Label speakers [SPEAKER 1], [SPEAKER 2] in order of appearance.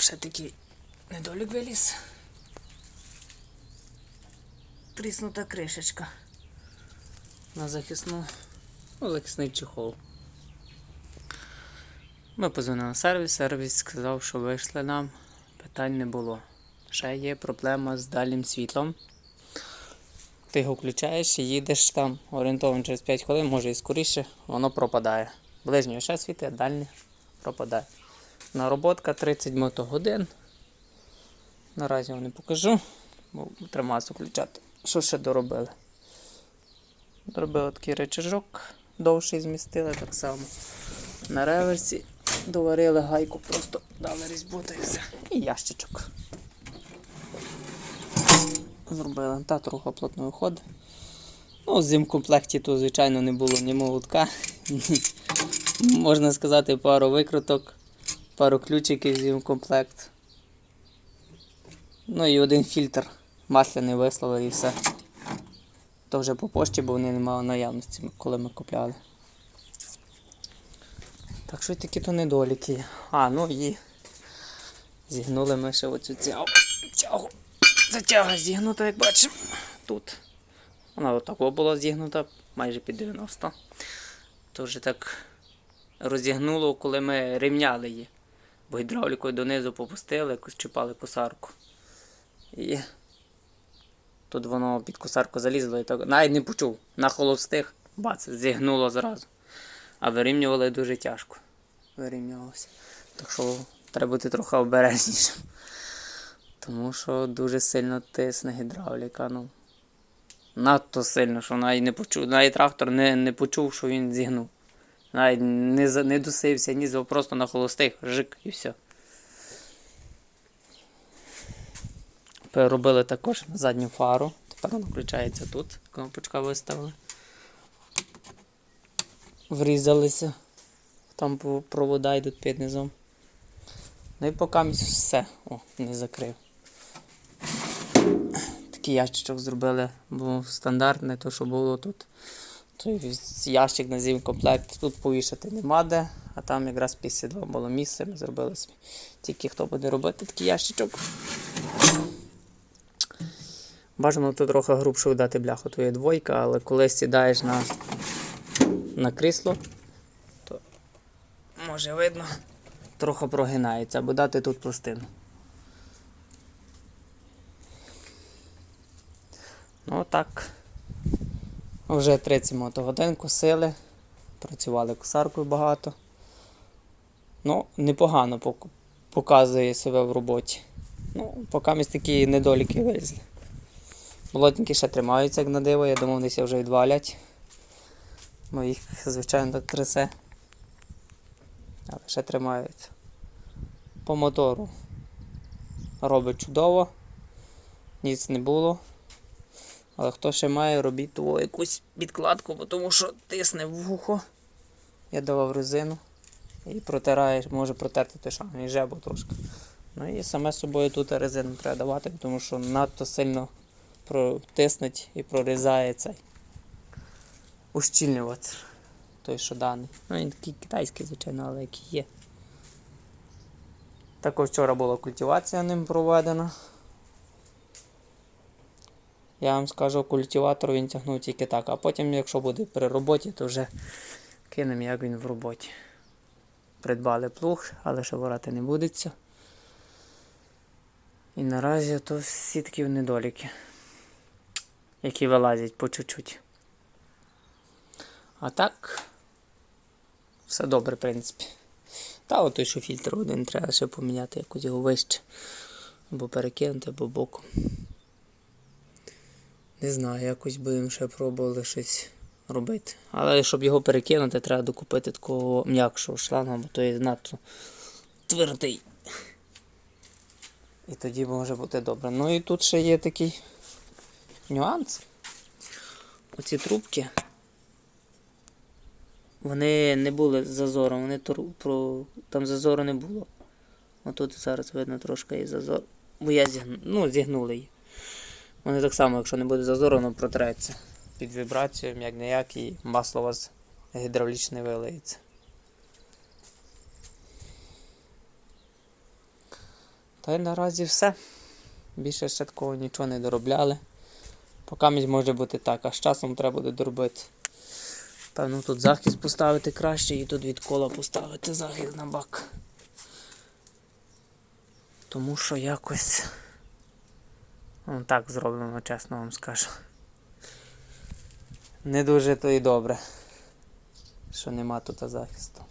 [SPEAKER 1] ще такий недолік виліз. Тріснута кришечка. На захисну, ну, захисний чехол. Ми позвонили на сервіс, сервіс сказав, що вийшли нам, питань не було. Ще є проблема з дальнім світлом. Ти його включаєш і їдеш там орієнтовно через 5 хвилин, може і скоріше, воно пропадає. Ближнє ще світить, а дальнє пропадає. Нароботка 30 мотогодин. Наразі вам не покажу, бо масу включати. Що ще доробили? Доробили такий речажок, довший змістили так само. На реверсі доварили гайку, просто дали різьбу та і все. І ящичок. Зробили. Та трохи плотно виходить. Ну, в зимкомплекті тут, звичайно, не було ні молотка. Можна сказати, пару викруток, пару ключиків зимкомплект. Ну і один фільтр масляний вислали і все. То вже по пошті, бо вони не мали наявності, коли ми купляли. Так що такі то недоліки. А, ну і зігнули ми ще оцю цягу. Тягу. Ця тяга зігнута, як бачимо. Тут. Вона отако була зігнута, майже під 90. То вже так розігнуло, коли ми рівняли її. Бо гідравлікою донизу попустили, якось чіпали косарку. І тут воно під косарку залізло і так. Навіть не почув. На холостих, бац, зігнуло зразу. А вирівнювали дуже тяжко. Вирівнювалося. Так що треба бути трохи обережнішим. Тому що дуже сильно тисне гідравліка. Ну, надто сильно, що навіть не почув. Навіть трактор не, не почув, що він зігнув. Навіть не, не досився, ні просто на холостих, жик і все. Переробили також задню фару. Тепер вона включається тут. Кнопочка виставили. Врізалися. Там провода йдуть під низом. Ну і поки все. О, не закрив. Такий ящичок зробили, бо стандартне, то що було тут. Той ящик на зімкомплект. Тут повішати нема де, а там якраз 52 було місце, ми зробили собі. Тільки хто буде робити такий ящичок. Бажано тут трохи грубше дати бляху, то є двойка, але коли сідаєш на, на крісло, то може видно, трохи прогинається, або дати тут пластину. Ну так. Вже 30 мотогодин косили, працювали косаркою багато. Ну, непогано показує себе в роботі. Ну, поки ми такі недоліки вилізли. Болотники ще тримаються, як на диво, я думав, десь вже відвалять. Бо їх, звичайно, трясе. Але ще тримаються. По мотору робить чудово. Ніц не було. Але хто ще має, робіть того якусь підкладку, бо тому що тисне вухо. Я давав резину і протирає, може протерти той шан, і жебу трошки. Ну і саме собою тут резину треба давати, тому що надто сильно протиснуть і прорізає цей ущільнювач. Той, що даний. Ну він такий китайський, звичайно, але який є. Також вчора була культивація ним проведена. Я вам скажу, культиватор він тягнув тільки так, а потім, якщо буде при роботі, то вже кинемо, як він в роботі. Придбали плуг, але ще ворати не будеться. І наразі то всі такі недоліки, які вилазять по чуть-чуть. А так, все добре, в принципі. Та от той, що фільтр один треба ще поміняти, якось його вище. Або перекинути, або боком. Не знаю, якось будемо ще пробували щось робити. Але щоб його перекинути, треба докупити такого м'якшого шланга, бо той надто твердий. І тоді може бути добре. Ну і тут ще є такий нюанс. Оці трубки. Вони не були з зазором, вони про... там зазору не було. Отут зараз видно трошки і зазор. Бо я зігну... ну, зігнули її. Вони так само, якщо не буде зазору, протреться під вібрацією, як не і масло у вас гідравлічне вилиється. Та й наразі все. Більше ще такого нічого не доробляли. Поки місь може бути так, а з часом треба буде доробити. Певно, тут захист поставити краще і тут від кола поставити захист на бак. Тому що якось. Ну, так зроблено, чесно вам скажу. Не дуже то і добре, що нема тут захисту.